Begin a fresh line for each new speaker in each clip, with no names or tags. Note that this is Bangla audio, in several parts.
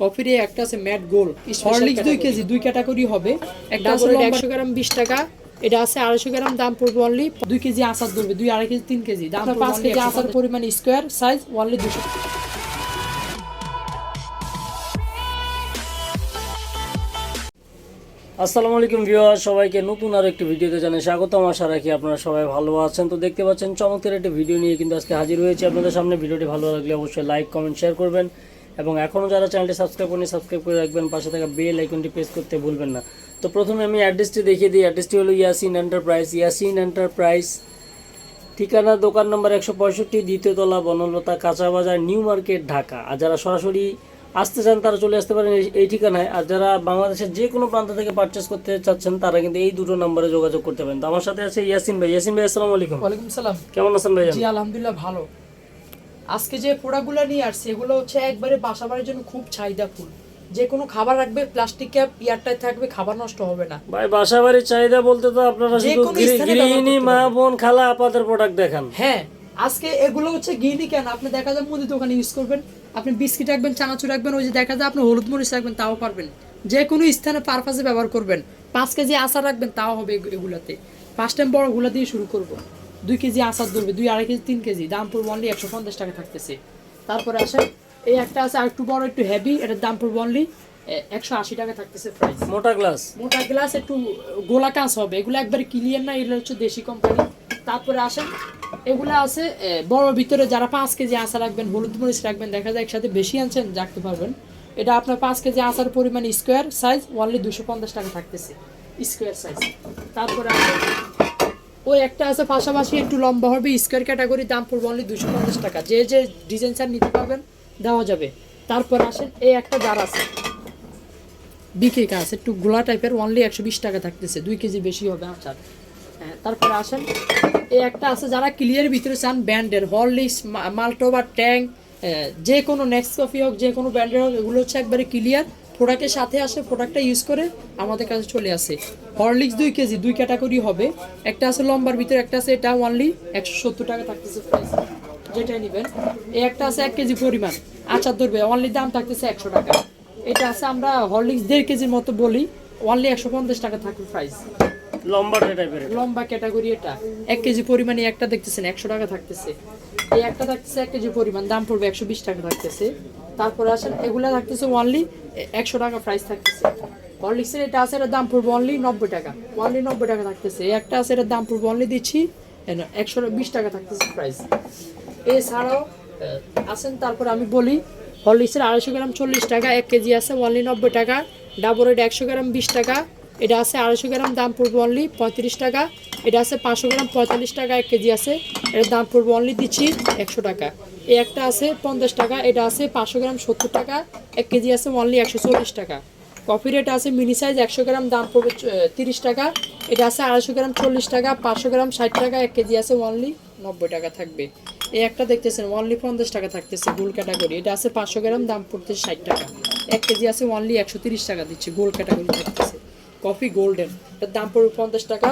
কফির একটা আছে ম্যাট গোল। হরলিক্স দুই কেজি দুই ক্যাটাগরি হবে। একটা আছে একশো গ্রাম বিশ টাকা এটা আছে আড়াইশো গ্রাম দাম পড়বে অনলি দুই কেজি আচার ধরবে দুই আড়াই কেজি তিন কেজি। দাম পাঁচ কেজি আচার পরিমাণ স্কোয়ার সাইজ অনলি দুশো
আসসালামু আলাইকুম ভিউয়ার সবাইকে নতুন আর একটি ভিডিওতে জানাই স্বাগতম। আশা রাখি আপনারা সবাই ভালো আছেন। তো দেখতে পাচ্ছেন চমৎকার একটি ভিডিও নিয়ে কিন্তু আজকে হাজির হয়েছি। আপনাদের সামনে ভিডিওটি ভালো লাগলে অবশ্যই লাইক কমেন্ট শেয়ার করবেন। এবং এখনও যারা চ্যানেলটি সাবস্ক্রাইব করেনি সাবস্ক্রাইব করে রাখবেন। পাশে থাকা বেল আইকনটি প্রেস করতে ভুলবেন না। তো প্রথমে আমি অ্যাড্রেসটি দেখিয়ে দিই। অ্যাড্রেসটি হলো ইয়াসিন এন্টারপ্রাইজ ইয়াসিন এন্টারপ্রাইজ ঠিকানা দোকান নম্বর একশো পঁয়ষট্টি দ্বিতীয়তলা বনলতা কাঁচা বাজার নিউ মার্কেট ঢাকা। আর যারা সরাসরি আসতে চান তারা চলে আসতে পারেন এই- এই ঠিকানায়। আর যারা বাংলাদেশের যে কোনো প্রান্ত থেকে পারচেস করতে চাচ্ছেন তারা কিন্তু এই দুটো নম্বরে যোগাযোগ করতে পারেন। তো আমার সাথে আছে ইয়াসিন ভাই। ইয়াসিন ভাই আসসালামু আলাইকুম।
ওয়ালাইকুম সালাম।
কেমন আছেন ভাই
জি আলহামদুলিল্লাহ ভালো। আজকে যে প্রোডাক্টগুলো নিয়ে আসছি এগুলো হচ্ছে একবারে বাসা বাড়ির জন্য খুব চাহিদা ফুল যে কোনো খাবার রাখবে প্লাস্টিক ক্যাপ ইয়ারটাই থাকবে খাবার নষ্ট হবে না।
ভাই বাসা বাড়ির চাহিদা বলতে তো আপনারা
যে
শুধু গৃহিণী মা বোন খালা আপাদের প্রোডাক্ট দেখান।
হ্যাঁ আজকে এগুলো হচ্ছে গিনি কেন? আপনি দেখা যায় মুদি দোকানে ইউজ করবেন আপনি বিস্কিট রাখবেন চানাচুর রাখবেন ওই যে দেখা যায় আপনি হলুদ মরিচ রাখবেন তাও পারবেন। যে কোনো স্থানে পারপাসে ব্যবহার করবেন। পাঁচ কেজি আচার রাখবেন তাও হবে এগুলাতে। ফার্স্ট টাইম বড়গুলো দিয়ে শুরু করব। দুই কেজি আচার ধরবে দুই আড়াই কেজি তিন কেজি। দাম পড়বে অনলি একশো পঞ্চাশ টাকা থাকতেছে। তারপরে আসে এই একটা আছে আর একটু বড় একটু হেভি এটার দাম পড়বে অনলি একশো আশি টাকা থাকতেছে প্রাইস
মোটা গ্লাস
মোটা গ্লাস একটু গোলা কাঁচ হবে এগুলো একবারে ক্লিয়ার না এগুলো হচ্ছে দেশি কোম্পানি তারপরে আসেন এগুলো আছে বড় ভিতরে যারা পাঁচ কেজি আচার রাখবেন হলুদ মরিচ রাখবেন দেখা যায় একসাথে বেশি আনছেন রাখতে পারবেন। এটা আপনার পাঁচ কেজি আচার পরিমাণ স্কোয়ার সাইজ অনলি দুশো পঞ্চাশ টাকা থাকতেছে স্কোয়ার সাইজ তারপরে আসেন ওই একটা আছে, পাশাপাশি একটু লম্বা হবে স্কোয়ার ক্যাটাগরি দাম পড়বে অনলি দুশো পঞ্চাশ টাকা। যে যে ডিজাইন চার নিতে পারবেন, দেওয়া যাবে। তারপর আসেন, এই একটা জার আছে। বিকে আছে একটু গোলা টাইপের অনলি একশো বিশ টাকা থাকতেছে। দুই কেজি বেশি হবে আচার। হ্যাঁ তারপরে আসেন, এই একটা আছে যারা ক্লিয়ার ভিতরে চান, ব্র্যান্ডের হরলিক্স মাল্টো ট্যাং যে কোনো নেক্সট কফি হোক যে কোনো ব্র্যান্ডের হোক, এগুলো হচ্ছে একবারে ক্লিয়ার প্রোডাক্টের সাথে আসে প্রোডাক্টটা ইউজ করে আমাদের কাছে চলে আসে। হরলিক্স দুই কেজি দুই ক্যাটাগরি হবে। একটা আছে লম্বার ভিতরে একটা আছে এটা অনলি একশো সত্তর টাকা থাকতেছে প্রাইস যেটাই নেবেন। এই একটা আছে এক কেজি পরিমাণ। আচার ধরবে অনলি দাম থাকতেছে একশো টাকা। এটা আছে আমরা হরলিক্স দেড় কেজির মতো বলি অনলি একশো পঞ্চাশ টাকা থাকবে প্রাইস
লম্বা টাইপের
লম্বা ক্যাটাগরি এটা। এক কেজি পরিমাণে একটা দেখতেছেন একশো টাকা থাকতেছে। এই একটা থাকতেছে এক কেজি পরিমাণ দাম পড়বে একশো বিশ টাকা থাকতেছে। তারপরে আসেন, এগুলা থাকতেছে অনলি একশো টাকা প্রাইস থাকতেছে। হরলিক্সের এটা আছে এটার দাম পড়বে অনলি নব্বই টাকা। অনলি নব্বই টাকা থাকতেছে। একটা আছে এটার দাম পড়বে অনলি দিচ্ছি একশো বিশ টাকা থাকতেছে প্রাইস এছাড়াও আছেন তারপর আমি বলি হরলিক্সের আড়াইশো গ্রাম চল্লিশ টাকা, এক কেজি আছে অনলি নব্বই টাকা। ডাবর এটা একশো গ্রাম বিশ টাকা। এটা আছে আড়াইশো গ্রাম, দাম পড়বে অনলি পঁয়ত্রিশ টাকা। এটা আছে পাঁচশো গ্রাম পঁয়তাল্লিশ টাকা, এক কেজি আছে। এটার দাম পড়বে অনলি দিচ্ছি একশো টাকা। এই একটা আছে পঞ্চাশ টাকা, এটা আছে পাঁচশো গ্রাম সত্তর টাকা, এক কেজি আছে অনলি একশো চল্লিশ টাকা। কফি রেট আছে মিনি সাইজ একশো গ্রাম, দাম পড়বে তিরিশ টাকা। এটা আছে আড়াইশো গ্রাম চল্লিশ টাকা, পাঁচশো গ্রাম ষাট টাকা, এক কেজি আছে অনলি নব্বই টাকা থাকবে। এই একটা দেখতেছেন অনলি পঞ্চাশ টাকা থাকতেছে গোল ক্যাটাগরি এটা আছে পাঁচশো গ্রাম, দাম পড়তেছে ষাট টাকা। এক কেজি আছে অনলি একশো তিরিশ টাকা দিচ্ছে গোল ক্যাটাগরি থাকতেছে। কফি গোল্ডেন এটার দাম পড়বে পঞ্চাশ টাকা।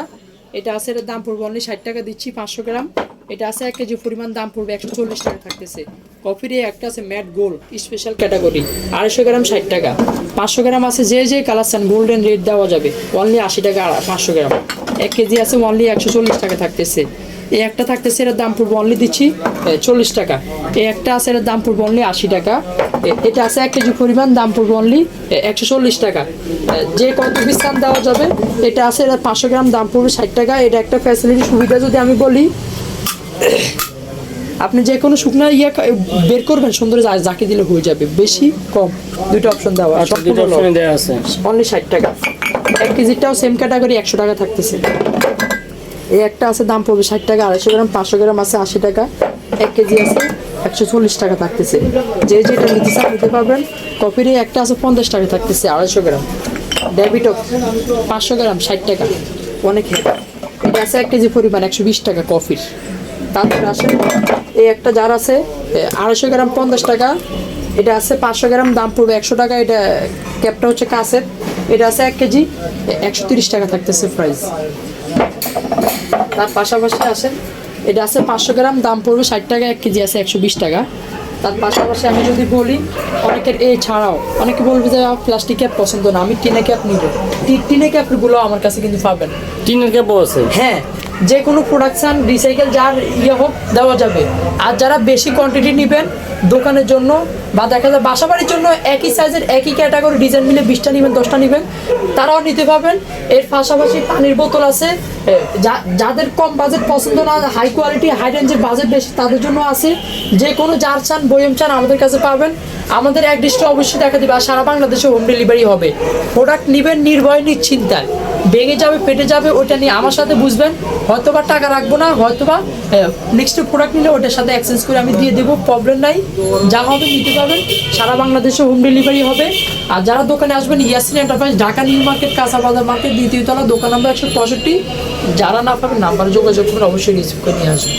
এটা আছে, এটার দাম পড়বে অনলি ষাট টাকা, দিচ্ছি পাঁচশো গ্রাম। এটা আছে এক কেজি পরিমাণ, দাম পড়বে একশো চল্লিশ টাকা থাকতেছে। কফির একটা আছে ম্যাট গোল্ড স্পেশাল ক্যাটাগরি আড়াইশো গ্রাম ষাট টাকা। পাঁচশো গ্রাম আছে যে যে কালার চান গোল্ডেন রেড দেওয়া যাবে অনলি আশি টাকা, পাঁচশো গ্রাম। এক কেজি আছে অনলি একশো চল্লিশ টাকা থাকতেছে। এই একটা থাকতেছে এটার দাম পড়বে অনলি দিচ্ছি চল্লিশ টাকা। এই একটা আছে এটার দাম পড়বে অনলি আশি টাকা। এটা আছে এক কেজি পরিমাণ দাম পড়বে অনলি একশো চল্লিশ টাকা। যে কত ডিসকাউন্ট দেওয়া যাবে এটা আছে এটা পাঁচশো গ্রাম দাম পড়বে ষাট টাকা। এটা একটা ফ্যাসিলিটি সুবিধা যদি আমি বলি আপনি যে কোনো শুকনো ইয়ে বের করবেন সুন্দর যাকে দিলে হয়ে যাবে। বেশি কম। দুটো অপশন দেওয়া
আচ্ছা দুটো অপশনে দেওয়া আছে।
অনলি ষাট টাকা। এক কেজিটাও সেম ক্যাটাগরি একশো টাকা থাকতেছে। এই একটা আছে, দাম পড়বে ষাট টাকা, আড়াইশো গ্রাম, পাঁচশো গ্রাম আছে আশি টাকা। এক কেজি আছে একশো চল্লিশ টাকা থাকতেছে। যে যেটা নিতে চান নিতে পারবেন। কপির একটা আছে পঞ্চাশ টাকা থাকতেছে, আড়াইশো গ্রাম। ডেবিটও পাঁচশো গ্রাম, ষাট টাকা। অনেক এটা আছে এক কেজি পরিমাণ, একশো বিশ টাকা কফির। তারপরে আসেন, এই একটা জার আছে আড়াইশো গ্রাম পঞ্চাশ টাকা। এটা আছে পাঁচশো গ্রাম, দাম পড়বে একশো টাকা। এটা ক্যাপটা হচ্ছে কাছের এটা আছে এক কেজি একশো তিরিশ টাকা থাকতেছে প্রাইস তার পাশাপাশি আসেন এটা আছে পাঁচশো গ্রাম দাম পড়বে ষাট টাকা এক কেজি আছে একশো বিশ টাকা। তার পাশাপাশি আমি যদি বলি অনেকের এই ছাড়াও অনেকে বলবে যে প্লাস্টিক ক্যাপ পছন্দ না আমি টিনে ক্যাপ নিব। টিনে ক্যাপগুলো আমার কাছে কিন্তু পাবেন।
টিনের ক্যাপও আছে?
হ্যাঁ যে কোনো প্রোডাকশান রিসাইকেল যার ইয়ে হোক দেওয়া যাবে। আর যারা বেশি কোয়ান্টিটি নেবেন দোকানের জন্য বা দেখা যায় বাসা বাড়ির জন্য একই সাইজের একই ক্যাটাগরি ডিজাইন মিলে বিশটা নেবেন, দশটা নেবেন। তারাও নিতে পারবেন। এর পাশাপাশি পানির বোতল আছে। যাদের কম বাজেট পছন্দ না হাই কোয়ালিটি হাই রেঞ্জের বাজেট বেশি, তাদের জন্য আছে। যে কোনো জার চান, বয়ম চান, আমাদের কাছে পাবেন। আমাদের ডিশটা অবশ্যই দেখা দেবে। আর সারা বাংলাদেশে হোম ডেলিভারি হবে। প্রোডাক্ট নেবেন নির্ভয়, নিশ্চিন্তায়। ভেঙে যাবে পেটে যাবে ওটা নিয়ে আমার সাথে বুঝবেন। হয়তোবা টাকা রাখব না, হয়তোবা নেক্সট প্রোডাক্ট নিলে ওটার সাথে এক্সচেঞ্জ করে আমি দিয়ে দেবো প্রবলেম নাই। যা হবে নিতে পারবেন, সারা বাংলাদেশে হোম ডেলিভারি হবে। আর যারা দোকানে আসবেন Yasin enterprise Dhaka New Market কাঁচা বাজার মার্কেট দ্বিতীয় তলা, দোকান নাম্বার একশো পঁয়ষট্টি। যারা না পাবেন নাম্বার যোগাযোগ করে অবশ্যই রিসিভ করে নিয়ে আসবেন।